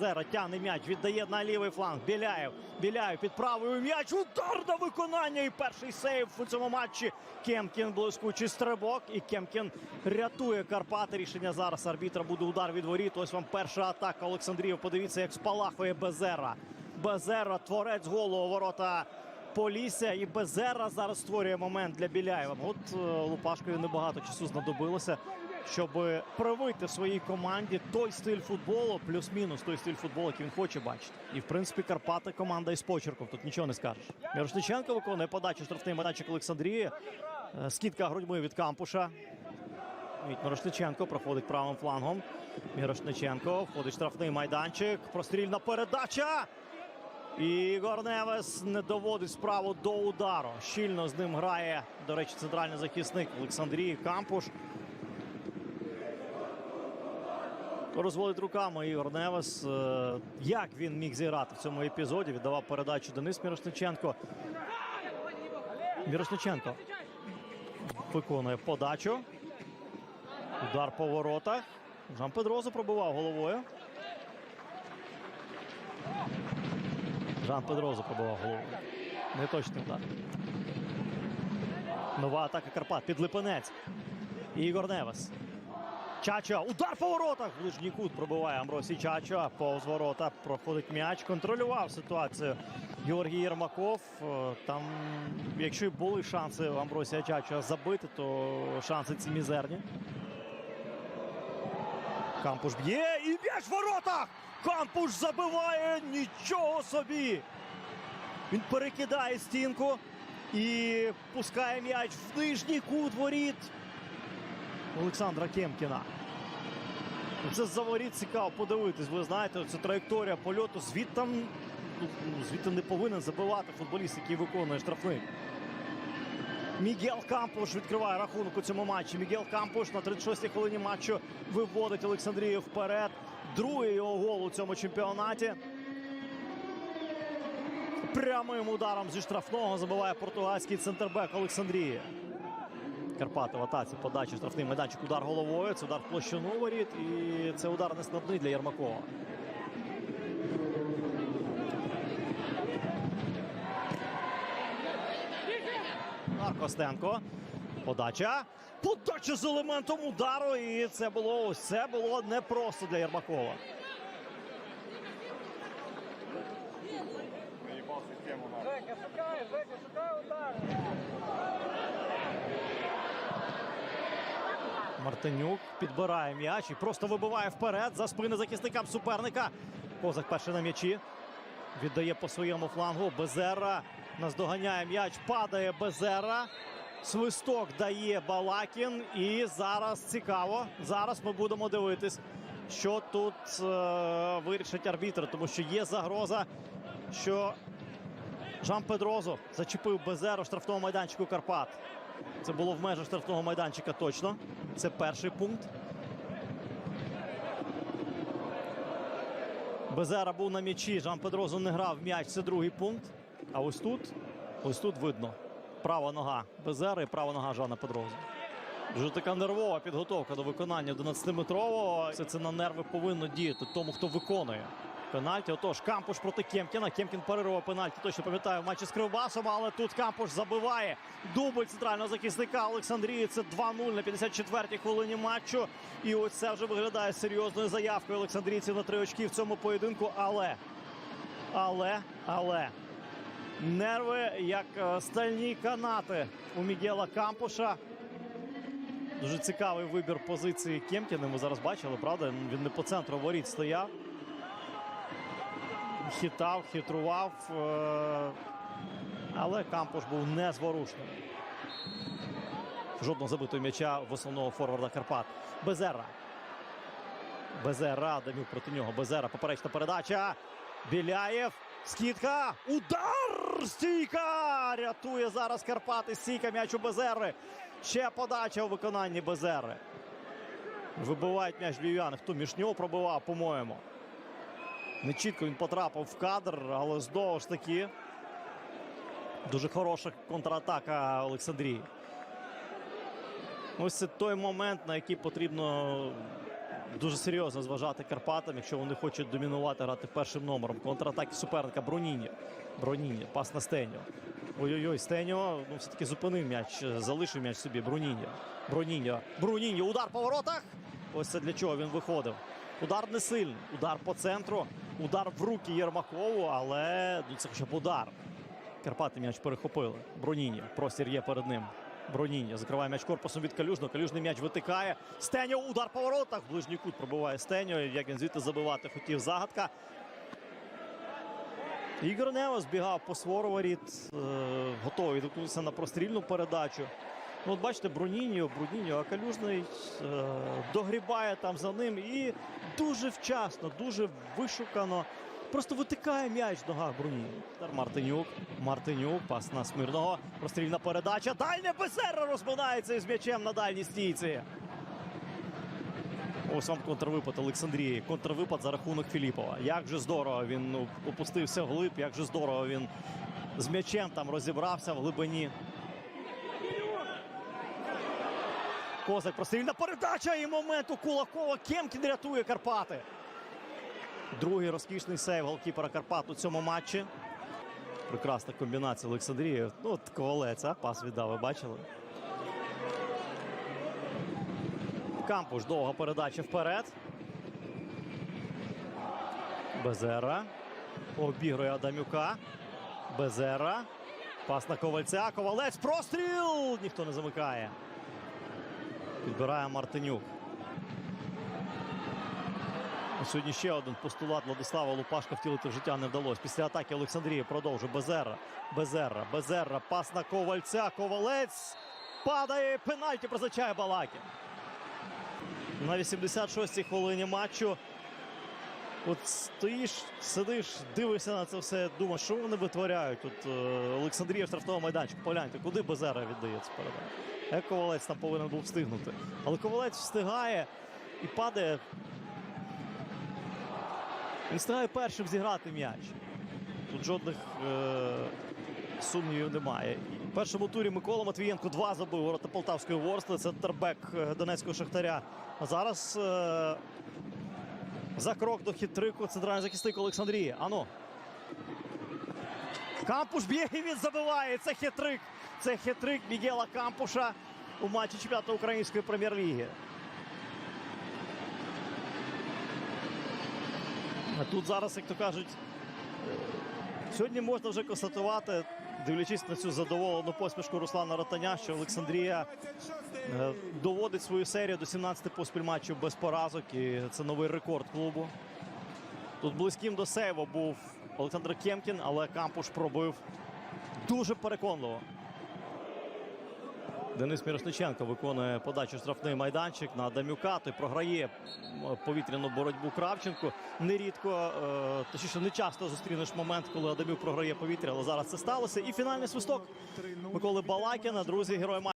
Зера тягне м'яч, віддає на лівий фланг. Біляєв. Біляєв під правою м'яч. Удар на виконання. І перший сейв у цьому матчі. Кемкін блискучий стрибок. І Кемкін рятує Карпати. Рішення зараз арбітра буде удар від воріт. Ось вам перша атака Олександрів. Подивіться, як спалахує Безера. Безера, творець голу ворота Полісся. І Безера зараз створює момент для Біляєва. От е, Лупашкові небагато часу знадобилося щоб привити своїй команді той стиль футболу, плюс-мінус той стиль футболу, який він хоче бачити. І в принципі Карпати команда із почерком. Тут нічого не скажеш. Мірошниченко виконує подачу штрафний майданчик Олександрії. Е, Скидка грудьми від кампуша. Від Мірошниченко проходить правим флангом. Мірошниченко входить штрафний майданчик. Прострільна передача. І Ігор Невес не доводить справу до удару. Щільно з ним грає, до речі, центральний захисник Олександрії Кампуш. Розводить руками Ігор Невес. Е, Як він міг зіграти в цьому епізоді? Віддавав передачу Денис Мірошниченко. Мірошниченко виконує подачу. Удар по воротах. Жан Педрозу пробивав головою. Жан Педрозу пробивав головою. Неточний удар. Нова атака Карпат. Під Липинець. Ігор Невес. Чача. Удар по воротах. Ближній кут пробиває Амбросій Чача. Повз ворота проходить м'яч. Контролював ситуацію Георгій Єрмаков. Е, Там, якщо й були шанси Амбросія Чача забити, то шанси ці мізерні. Кампуш б'є і м'яч в воротах! Кампуш забиває нічого собі! Він перекидає стінку і пускає м'яч в нижній кут воріт. Олександра Кемкіна. Це з-за воріт цікаво подивитись. Ви знаєте, це траєкторія польоту. Звідтам, ну, звідти не повинен забивати футболіст, який виконує штрафний. Мігел Кампуш відкриває рахунок у цьому матчі. Мігел Кампуш на 36-й хвилині матчу виводить Олександрію вперед. Другий його гол у цьому чемпіонаті. Прямим ударом зі штрафного забиває португальський центрбек Олександрії. Карпати в атаці подачі штрафний майданчик. Удар головою. Це удар в площину воріт. І це удар нескладний для Єрмакова. Костенко. Подача. Подача з елементом удару. І це було ось це було непросто для Єрмакова. Жека, шукай, Жека, шукай удар. Мартинюк підбирає м'яч і просто вибиває вперед за спини захисникам суперника. Козак перший на м'ячі. Віддає по своєму флангу. Безера наздоганяє м'яч. Падає Безера. Свисток дає Балакін. І зараз цікаво. Зараз ми будемо дивитись, що тут е, вирішить арбітр, тому що є загроза, що Жан Педрозо зачепив Безеру в штрафному майданчику Карпат. Це було в межах штрафного майданчика точно. Це перший пункт. Безера був на м'ячі. Жан Педрозу не грав м'яч. Це другий пункт. А ось тут, ось тут видно. Права нога Безера і права нога Жана Педрозо. Дуже така нервова підготовка до виконання 11-метрового. Все це на нерви повинно діяти тому, хто виконує. Пенальті. Отож, Кампуш проти Кемкіна. Кемкін перервав пенальті. Точно пам'ятаю в матчі з Кривбасом, але тут Кампуш забиває дубль центрального захисника Олександрії. Це 2-0 на 54-й хвилині матчу. І ось це вже виглядає серйозною заявкою Олександрійців на три очки в цьому поєдинку. Але, але, але нерви як е, стальні канати у Мігела Кампуша. Дуже цікавий вибір позиції Кемкіна. Ми зараз бачили, правда? Він не по центру воріт стояв. Хитав, хитрував. е, Але Кампуш був незворушним. Жодного забитого м'яча в основного форварда Карпат. Безера. Безера. Дамюк проти нього. Безера. Поперечна передача. Біляєв. Скидка. Удар! Стійка! Рятує зараз Карпати. Стійка м'яч у Безери. Ще подача у виконанні Безери. Вибивають м'яч львів'яни. Хто між нього пробивав, по-моєму. Не чітко він потрапив в кадр, але знову ж таки. Дуже хороша контратака Олександрії. Ось це той момент, на який потрібно дуже серйозно зважати Карпатам, якщо вони хочуть домінувати, грати першим номером. Контратаки суперника Броніні. Броніні, пас на Стеньо. Ой-ой-ой, Стеньо ну, все-таки зупинив м'яч, е, залишив м'яч собі. Броніньо. Броніньо. Броніньо. Удар по воротах. Ось це для чого він виходив. Удар не сильний. Удар по центру. Удар в руки Єрмакову, але ну, це хоча б удар. Карпати м'яч перехопили. Броніньо. Простір є перед ним. Броніння закриває м'яч корпусом від Калюжного. Калюжний м'яч витикає. Стеньо удар по воротах. Ближній кут пробиває Стеньо. Як він звідти забивати хотів загадка. Ігор Нео збігав по свору воріт. Е, готовий відгукнутися на прострільну передачу. Ну, от бачите, Бруніньо, Бруніньо, а Калюжний е, догрібає там за ним і дуже вчасно, дуже вишукано. Просто витикає м'яч в ногах. Тепер Мартинюк. Мартинюк, пас на Смирного. Прострільна передача. Дальня Бесера розминається із м'ячем на дальній стійці. Ось вам контрвипад Олександрії. Контрвипад за рахунок Філіпова. Як же здорово він опустився вглиб, як же здорово він з м'ячем там розібрався в глибині. Козак прострільна передача і момент у Кулакова. Кемкін рятує Карпати. Другий розкішний сейв голкіпера Карпат у цьому матчі. Прекрасна комбінація Олександрії. Ну, от ковалець, а? пас віддав, ви бачили? Кампуш, довга передача вперед. Безера. Обігрує Адамюка. Безера. Пас на ковальця. Ковалець. Простріл! Ніхто не замикає. Підбирає Мартинюк. Сьогодні ще один постулат Владислава Лупашка втілити в життя не вдалося. Після атаки Олександрії продовжує Безерра. Безерра. Безерра. Пас на ковальця. Ковалець. Падає. Пенальті призначає Балакін. На 86-й хвилині матчу. От стоїш, сидиш, дивишся на це все, думаєш, що вони витворяють. Тут е, Олександрія в штрафному майданчику. Погляньте, куди Безера віддає цю. Як Ковалець там повинен був встигнути. Але Ковалець встигає і падає. Він встигає першим зіграти м'яч. Тут жодних е, сумнівів немає. В першому турі Микола Матвієнко два забив ворота Полтавської Ворсли. Центрбек е, Донецького Шахтаря. А зараз е, за крок до хитрику центральний захисник Олександрії. Ано. Кампуш б'є і він забиває. Це хитрик. Це хитрик Мігела Кампуша у матчі чемпіонату української прем'єр-ліги. А тут зараз, як то кажуть, е, сьогодні можна вже констатувати, дивлячись на цю задоволену посмішку Руслана Ротаня, що Олександрія е, доводить свою серію до 17 поспіль матчів без поразок. І це новий рекорд клубу. Тут близьким до сейву був Олександр Кемкін, але Кампуш пробив дуже переконливо. Денис Мірошниченко виконує подачу штрафний майданчик на Адамюка. Той програє повітряну боротьбу Кравченку. Нерідко, е, точніше, не часто зустрінеш момент, коли Адамюк програє повітря, але зараз це сталося. І фінальний свисток Миколи Балакіна, друзі, герой.